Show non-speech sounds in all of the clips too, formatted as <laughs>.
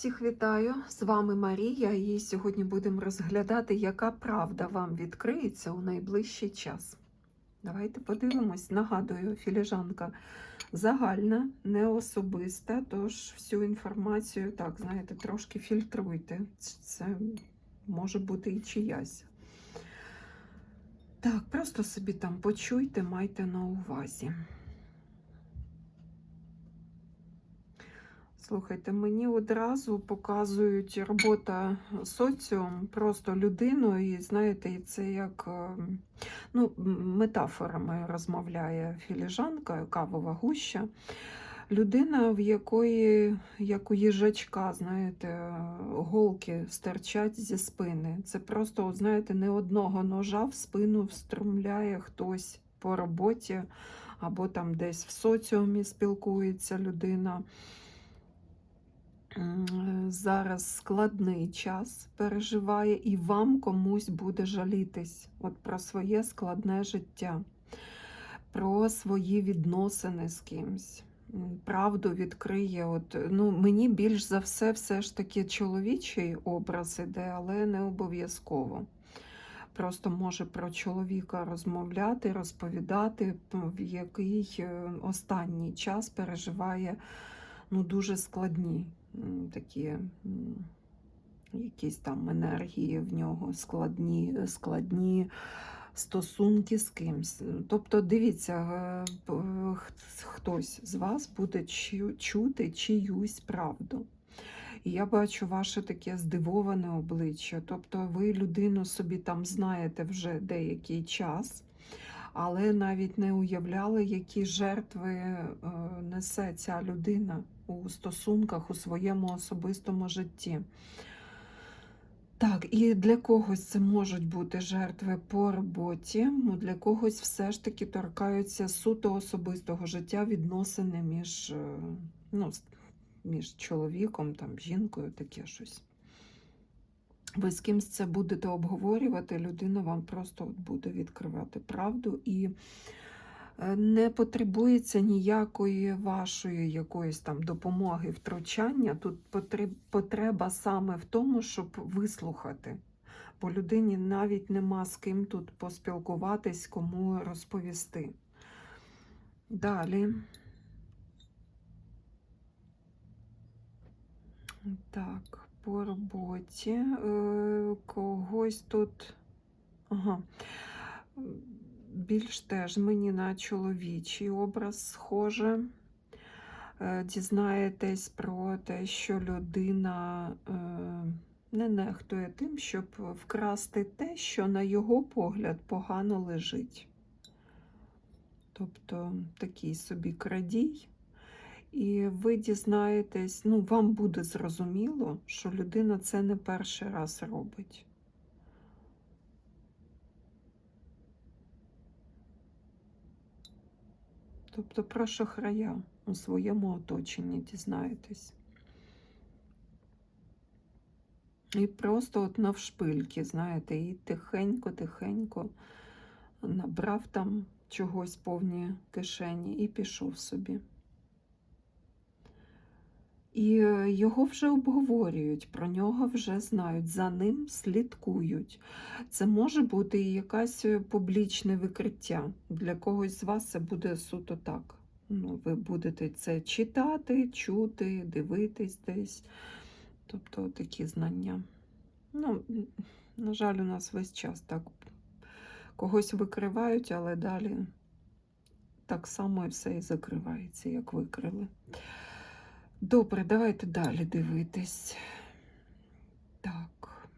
Всіх вітаю! З вами Марія, і сьогодні будемо розглядати, яка правда вам відкриється у найближчий час. Давайте подивимось. Нагадую, філіжанка загальна, не особиста, тож всю інформацію, так, знаєте, трошки фільтруйте. Це може бути і чиясь. Так, просто собі там почуйте, майте на увазі. Слухайте, мені одразу показують робота соціум, просто людину, і знаєте, це як е, ну, метафорами розмовляє філіжанка, кавова гуща. Людина, в якої, як у їжачка, знаєте, голки стирчать зі спини. Це просто, знаєте, не одного ножа в спину встромляє хтось по роботі, або там десь в соціумі спілкується людина. Зараз складний час переживає, і вам комусь буде жалітись от про своє складне життя, про свої відносини з кимсь. Правду відкриє. От, ну, Мені більш за все, все ж таки чоловічий образ іде, але не обов'язково. Просто може про чоловіка розмовляти, розповідати, в який е, останній час переживає ну, дуже складні такі якісь там енергії в нього, складні, складні стосунки з кимсь. Тобто, дивіться, е, хтось з вас буде чути чиюсь правду. І я бачу ваше таке здивоване обличчя. Тобто ви людину собі там знаєте вже деякий час, але навіть не уявляли, які жертви е, несе ця людина у стосунках у своєму особистому житті. Так, і для когось це можуть бути жертви по роботі, ну для когось все ж таки торкаються суто особистого життя, відносини між е, ну, між чоловіком, там, жінкою, таке щось. Ви з кимсь це будете обговорювати, людина вам просто буде відкривати правду і Е, не потребується ніякої вашої якоїсь там допомоги, втручання. Тут потреба саме в тому, щоб вислухати. Бо людині навіть нема з ким тут поспілкуватись, кому розповісти. Далі. Так, по роботі е, когось тут. Ага більш теж мені на чоловічий образ схоже. Е, дізнаєтесь про те, що людина е, не нехтує тим, щоб вкрасти те, що, на його погляд, погано лежить. Тобто такий собі крадій. І ви дізнаєтесь, ну, вам буде зрозуміло, що людина це не перший раз робить. Тобто про шахрая у своєму оточенні дізнаєтесь. І просто от навшпильки, знаєте, і тихенько-тихенько набрав там чогось повні кишені і пішов собі. І е, його вже обговорюють, про нього вже знають, за ним слідкують. Це може бути і якесь е, публічне викриття. Для когось з вас це буде суто так. Ну, Ви будете це читати, чути, дивитись десь. Тобто такі знання. Ну, На жаль, у нас весь час так когось викривають, але далі так само і все і закривається, як викрили. Добре, давайте далі дивитись. Так.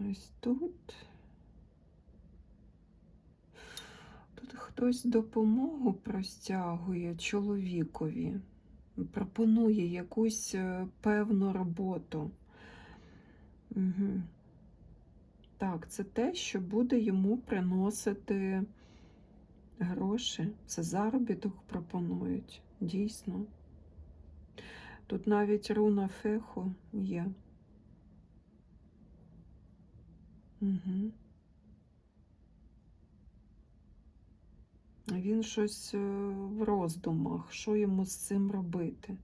Ось тут. Тут хтось допомогу простягує чоловікові, пропонує якусь е, певну роботу. Угу. Так, це те, що буде йому приносити гроші, це заробіток пропонують, дійсно. Тут навіть руна феху є. Угу. Він щось е, в роздумах, що йому з цим робити.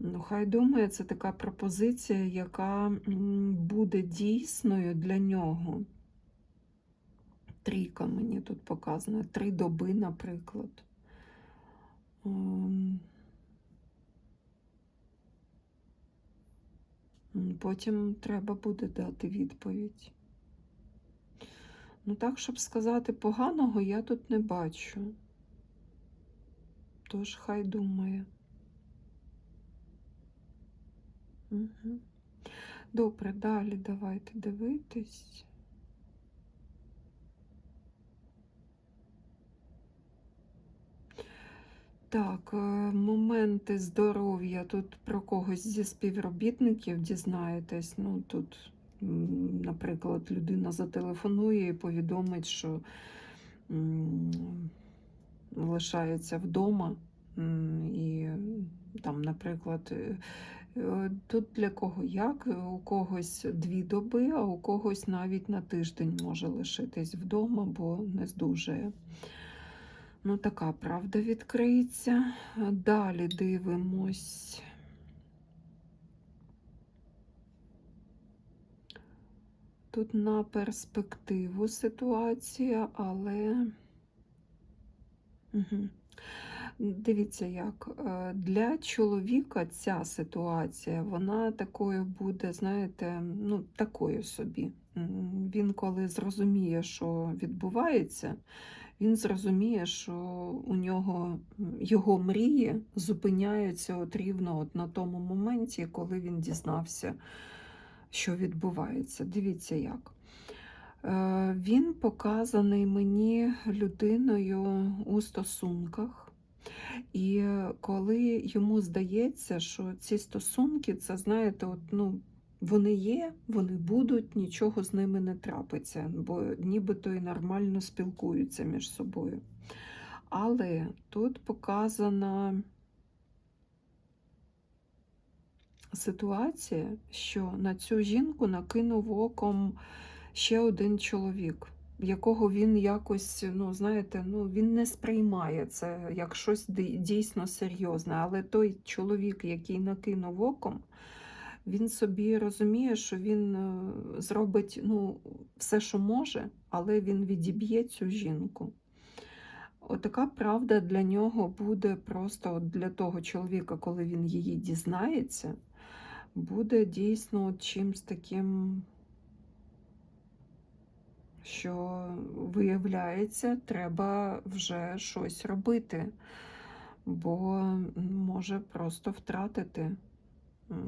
Ну, хай думає, це така пропозиція, яка буде дійсною для нього. Трійка мені тут показана, три доби, наприклад. Ем, Потім треба буде дати відповідь. Ну, так, щоб сказати поганого, я тут не бачу. Тож хай думає. Угу. Добре, далі давайте дивитись. Так, е, моменти здоров'я. Тут про когось зі співробітників дізнаєтесь. Ну, тут, наприклад, людина зателефонує і повідомить, що лишається вдома. І там, наприклад, е, тут для кого як? У когось дві доби, а у когось навіть на тиждень може лишитись вдома, бо не здужує. Ну, така правда відкриється. Далі дивимось. Тут на перспективу ситуація, але. Угу. Дивіться, як е, для чоловіка ця ситуація, вона такою буде, знаєте, ну, такою собі. Він коли зрозуміє, що відбувається, він зрозуміє, що у нього його мрії зупиняються от рівно от на тому моменті, коли він дізнався, що відбувається. Дивіться як. Е, Він показаний мені людиною у стосунках. І коли йому здається, що ці стосунки, це, знаєте, от, ну, вони є, вони будуть, нічого з ними не трапиться, бо нібито і нормально спілкуються між собою. Але тут показана ситуація, що на цю жінку накинув оком ще один чоловік, якого він якось, ну, знаєте, ну, він не сприймає це як щось дійсно серйозне. Але той чоловік, який накинув оком, він собі розуміє, що він е, зробить ну, все, що може, але він відіб'є цю жінку. Отака правда для нього буде просто от для того чоловіка, коли він її дізнається, буде дійсно чимсь таким, що виявляється, треба вже щось робити, бо може просто втратити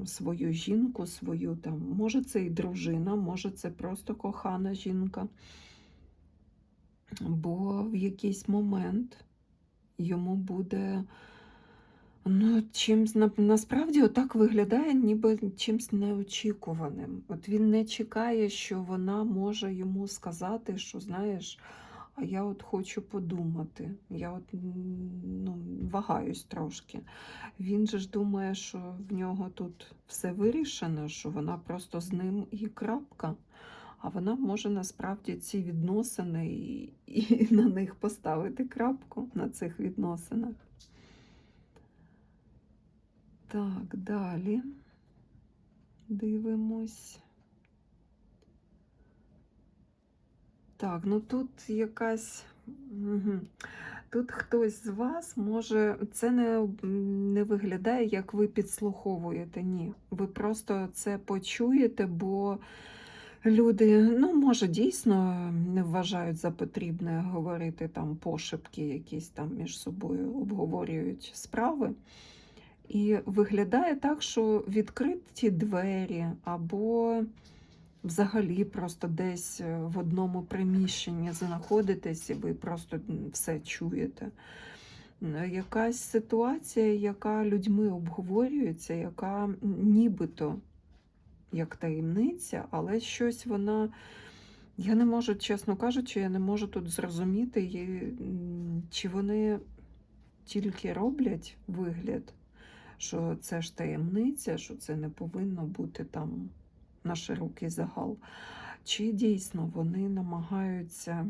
свою жінку, свою там, може це і дружина, може це просто кохана жінка. Бо в якийсь момент йому буде ну, чимсь на- насправді отак виглядає, ніби чимсь неочікуваним. От він не чекає, що вона може йому сказати, що знаєш, а я от хочу подумати. Я от ну, вагаюсь трошки. Він же ж думає, що в нього тут все вирішено, що вона просто з ним і крапка. А вона може насправді ці відносини і, і на них поставити крапку на цих відносинах. Так, далі дивимось. Так, ну тут якась. Тут хтось з вас може, це не, не виглядає, як ви підслуховуєте. Ні. Ви просто це почуєте, бо люди, ну, може, дійсно не вважають за потрібне говорити там пошепки, якісь там між собою обговорюють справи. І виглядає так, що відкриті двері або взагалі просто десь е, в одному приміщенні знаходитесь, і ви просто все чуєте. Якась ситуація, яка людьми обговорюється, яка нібито як таємниця, але щось вона. Я не можу, чесно кажучи, я не можу тут зрозуміти, чи вони тільки роблять вигляд, що це ж таємниця, що це не повинно бути там на широкий загал. Чи дійсно вони намагаються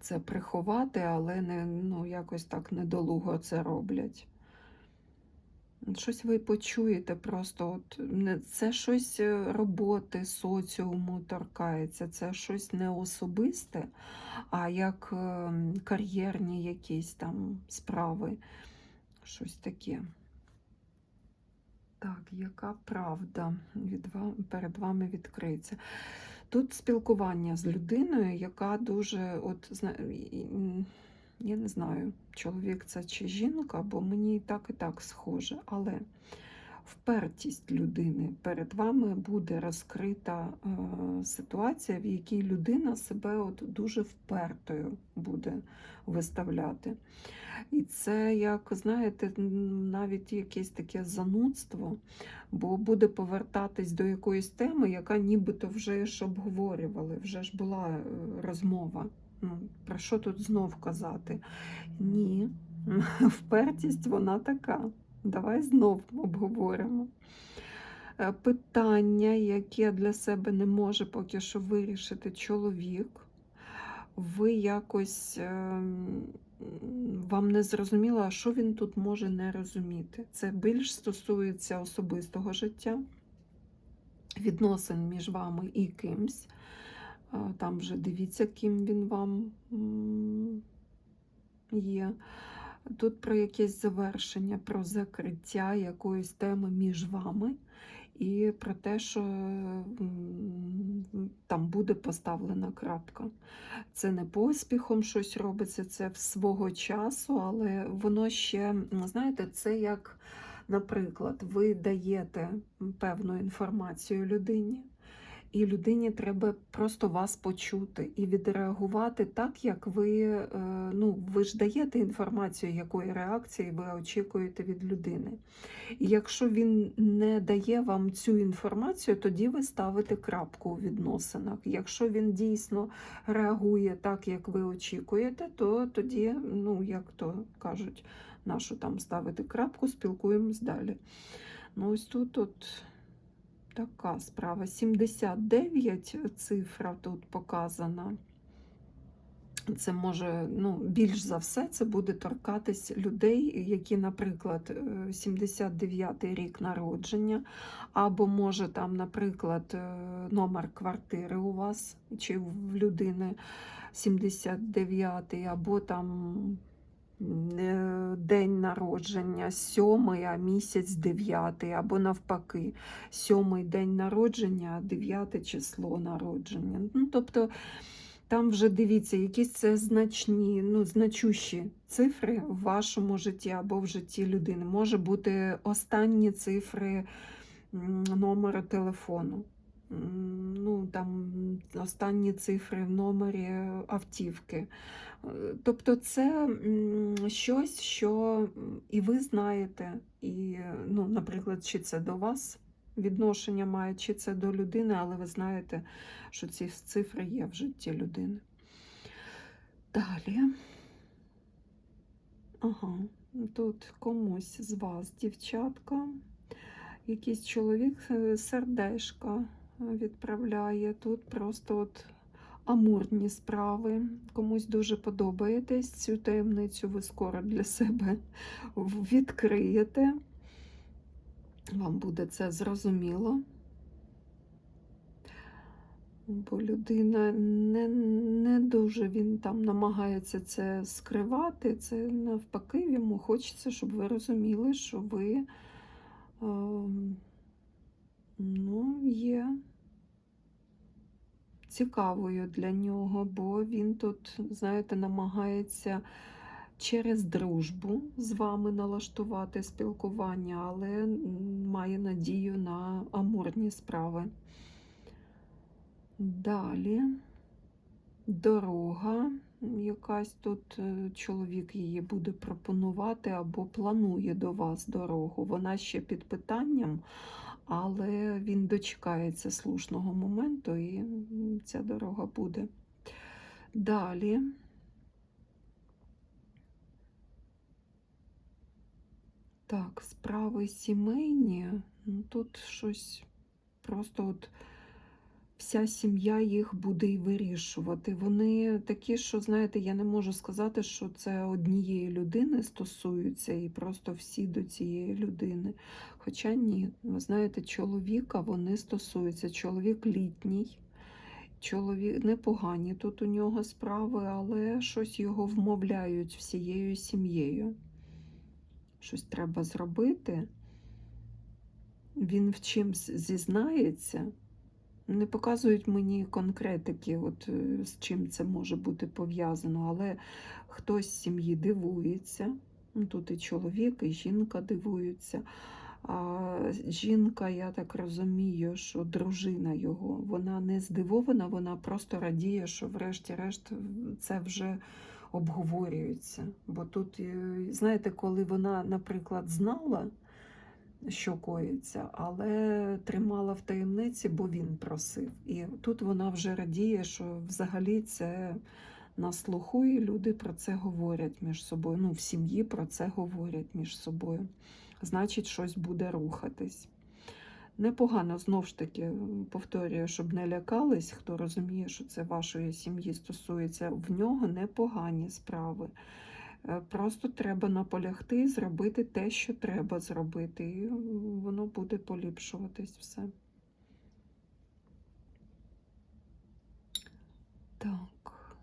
це приховати, але не, ну, якось так недолуго це роблять. Щось ви почуєте просто, от це щось е, роботи, соціуму торкається, це щось не особисте, а як е, кар'єрні якісь там справи, щось таке. Так, яка правда від вам, перед вами відкриється? Тут спілкування з людиною, яка дуже, от, я не знаю, чоловік це чи жінка, бо мені і так і так схоже, але впертість людини перед вами буде розкрита е, ситуація, в якій людина себе от дуже впертою буде виставляти. І це, як знаєте, навіть якесь таке занудство, бо буде повертатись до якоїсь теми, яка нібито вже ж обговорювали, вже ж була е, розмова. Ну, про що тут знов казати? Ні, <laughs> впертість вона така. Давай знов обговоримо. Е, Питання, яке для себе не може поки що вирішити чоловік, ви якось ем, вам не зрозуміло, а що він тут може не розуміти. Це більш стосується особистого життя, відносин між вами і кимсь. Там вже дивіться, ким він вам є. Тут про якесь завершення, про закриття якоїсь теми між вами і про те, що там буде поставлена крапка. Це не поспіхом щось робиться, це в свого часу, але воно ще, знаєте, це як, наприклад, ви даєте певну інформацію людині. І людині треба просто вас почути і відреагувати так, як ви, е, ну, ви ж даєте інформацію, якої реакції ви очікуєте від людини. І якщо він не дає вам цю інформацію, тоді ви ставите крапку у відносинах. Якщо він дійсно реагує так, як ви очікуєте, то тоді, ну, як то кажуть, нашу там ставити крапку, спілкуємось далі. Ну, ось тут от така справа. 79 цифра тут показана. Це може, ну, більш за все, це буде торкатись людей, які, наприклад, е, 79 рік народження, або може там, наприклад, е, номер квартири у вас чи в людини 79-й, або там е, день народження, сьомий, а місяць дев'ятий, або навпаки, сьомий день народження, а дев'яте число народження. Ну, тобто там вже дивіться, якісь це значні, ну, значущі цифри в вашому житті або в житті людини. Може бути останні цифри номера телефону. Ну, там останні цифри в номері автівки. Тобто це щось, що і ви знаєте, і, ну, наприклад, чи це до вас відношення має, чи це до людини, але ви знаєте, що ці цифри є в житті людини. Далі. Ага, тут комусь з вас, дівчатка, якийсь чоловік е, сердешка відправляє. Тут просто от амурні справи. Комусь дуже подобаєтесь. Цю таємницю ви скоро для себе відкриєте. Вам буде це зрозуміло. Бо людина не, не дуже він там намагається це скривати. Це навпаки, йому хочеться, щоб ви розуміли, що ви е, ну, є цікавою для нього, бо він тут, знаєте, намагається через дружбу з вами налаштувати спілкування, але має надію на амурні справи. Далі дорога. Якась тут е, чоловік її буде пропонувати або планує до вас дорогу. Вона ще під питанням, але він дочекається слушного моменту і ця дорога буде. Далі. Так, справи сімейні, ну тут щось просто от вся сім'я їх буде і вирішувати. Вони такі, що, знаєте, я не можу сказати, що це однієї людини стосуються і просто всі до цієї людини. Хоча ні, ви знаєте, чоловіка вони стосуються. Чоловік літній, чоловік непогані тут у нього справи, але щось його вмовляють всією сім'єю. Щось треба зробити. Він в чимсь зізнається. Не показують мені конкретики, от е, з чим це може бути пов'язано, але хтось з сім'ї дивується. Ну, Тут і чоловік, і жінка дивуються. А жінка, я так розумію, що дружина його, вона не здивована, вона просто радіє, що врешті-решт це вже обговорюється. Бо тут, е, знаєте, коли вона, наприклад, знала, що коїться, але тримала в таємниці, бо він просив. І тут вона вже радіє, що взагалі це на слуху, і люди про це говорять між собою. Ну, в сім'ї про це говорять між собою. Значить, щось буде рухатись. Непогано, знов ж таки, повторюю, щоб не лякались, хто розуміє, що це вашої сім'ї стосується, в нього непогані справи. Е, Просто треба наполягти зробити те, що треба зробити, і воно буде поліпшуватись все. Так.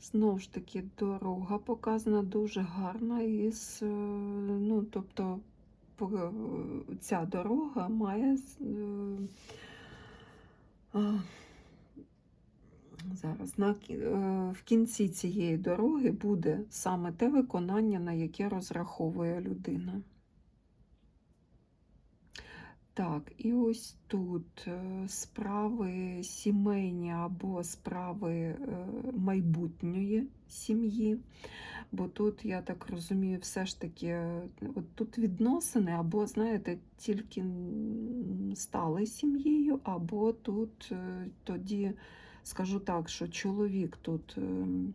Знову ж таки, дорога показана дуже гарна із, е, ну, тобто, ця дорога має е, Зараз на, е, в кінці цієї дороги буде саме те виконання, на яке розраховує людина. Так, і ось тут е, справи сімейні або справи е, майбутньої сім'ї. Бо тут, я так розумію, все ж таки от тут відносини, або, знаєте, тільки стали сім'єю, або тут тоді. Скажу так, що чоловік тут ем,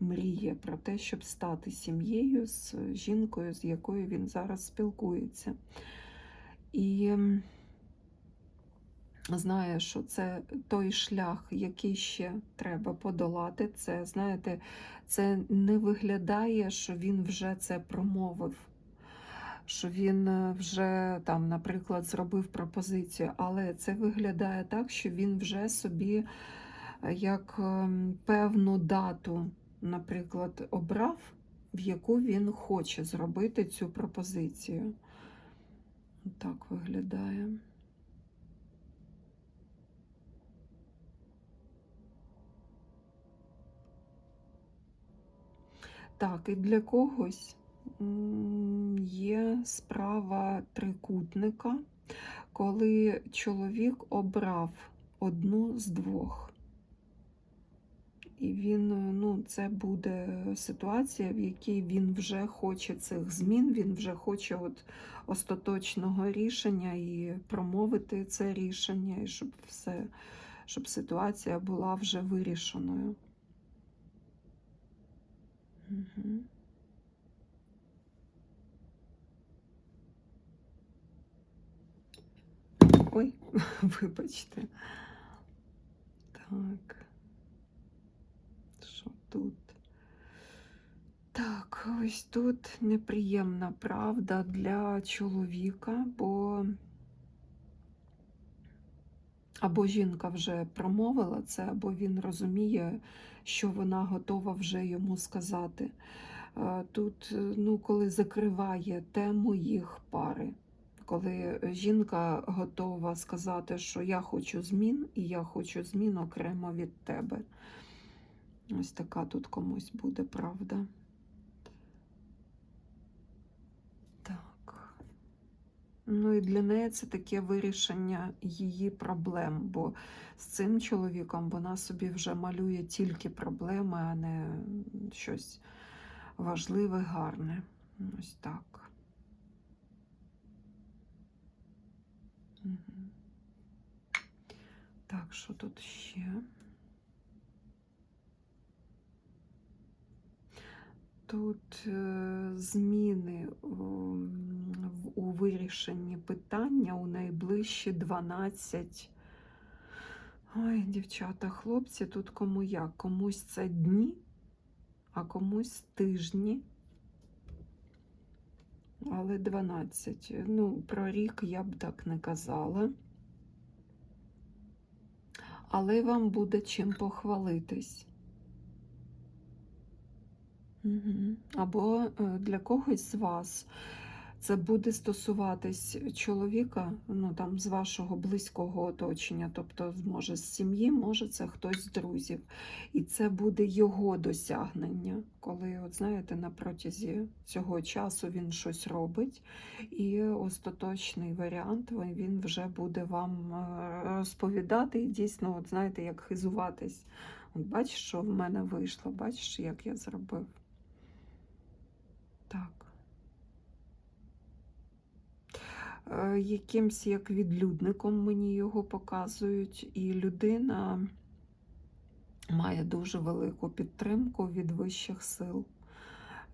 мріє про те, щоб стати сім'єю з жінкою, з якою він зараз спілкується. І ем, знає, що це той шлях, який ще треба подолати. Це, знаєте, це не виглядає, що він вже це промовив. Що він е, вже там, наприклад, зробив пропозицію, але це виглядає так, що він вже собі як ем, певну дату, наприклад, обрав, в яку він хоче зробити цю пропозицію. Так виглядає. Так, і для когось є справа трикутника, коли чоловік обрав одну з двох. І він, е, ну, це буде ситуація, в якій він вже хоче цих змін, він вже хоче от остаточного рішення і промовити це рішення, і щоб все, щоб ситуація була вже вирішеною. Угу. Ой, <laughs> вибачте. Так. Тут? Так, ось тут неприємна правда для чоловіка, бо або жінка вже промовила це, або він розуміє, що вона готова вже йому сказати. Е, Тут, е, ну, коли закриває тему їх пари, коли жінка готова сказати, що я хочу змін, і я хочу змін окремо від тебе. Ось така тут комусь буде правда. Так. Ну і для неї це таке вирішення її проблем, бо з цим чоловіком вона собі вже малює тільки проблеми, а не щось важливе, гарне. Ось так. Так, що тут ще? Тут е, зміни у вирішенні питання у найближчі 12. Ой, дівчата, хлопці, тут кому як? Комусь це дні, а комусь тижні. Але 12. Ну, про рік я б так не казала. Але вам буде чим похвалитись. Або е, для когось з вас це буде стосуватись чоловіка, ну там з вашого близького оточення, тобто, може, з сім'ї, може, це хтось з друзів. І це буде його досягнення, коли, от знаєте, на протязі цього часу він щось робить, і остаточний варіант він- він вже буде вам е, розповідати і дійсно, от знаєте, як хизуватись. От бачиш, що в мене вийшло, бачиш, як я зробив. Так. Е, Якимсь як відлюдником мені його показують, і людина має дуже велику підтримку від вищих сил.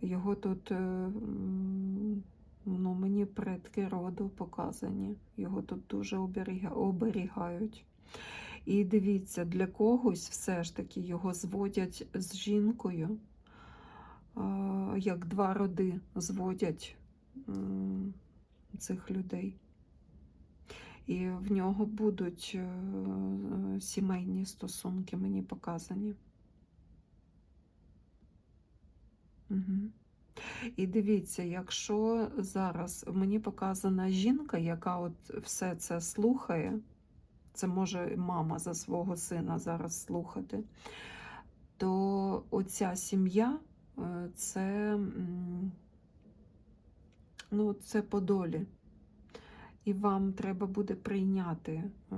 Його тут, е, ну, мені предки роду показані. Його тут дуже оберігають. І дивіться, для когось все ж таки його зводять з жінкою, як два роди зводять цих людей. І в нього будуть е, сімейні стосунки, мені показані. Угу. І дивіться, якщо зараз мені показана жінка, яка от все це слухає, це може мама за свого сина зараз слухати, то оця сім'я це, ну, це по долі. І вам треба буде прийняти е,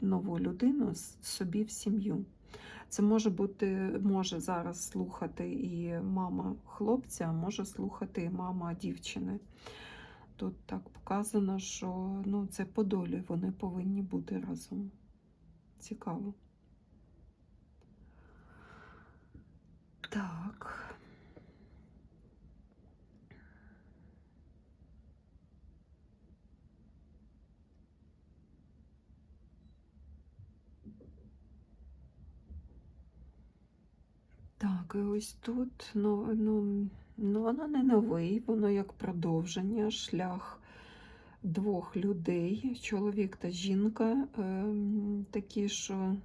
нову людину собі в сім'ю. Це може бути, може зараз слухати і мама хлопця, а може слухати і мама дівчини. Тут так показано, що ну, це по долі, вони повинні бути разом. Цікаво. Так. Так, і ось тут, ну, ну, ну воно не новий, воно як продовження, шлях двох людей, чоловік та жінка, ем, такі, що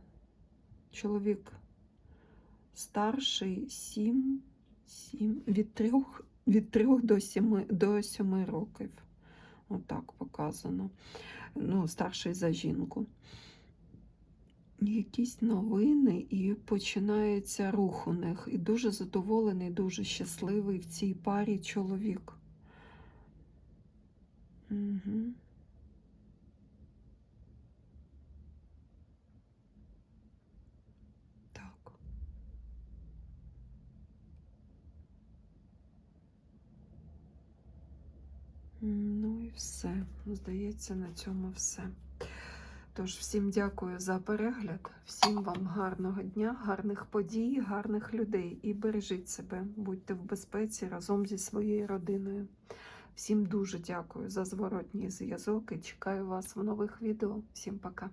чоловік старший сім, сім від трьох, від трьох до сіми, до сьоми років. Отак показано. Ну, старший за жінку. Якісь новини, і починається рух у них. І дуже задоволений, дуже щасливий в цій парі чоловік. Угу. Так. М, Ну і все. Здається, на цьому все. Тож, всім дякую за перегляд, всім вам гарного дня, гарних подій, гарних людей і бережіть себе, будьте в безпеці разом зі своєю родиною. Всім дуже дякую за зворотній зв'язок і чекаю вас в нових відео. Всім пока!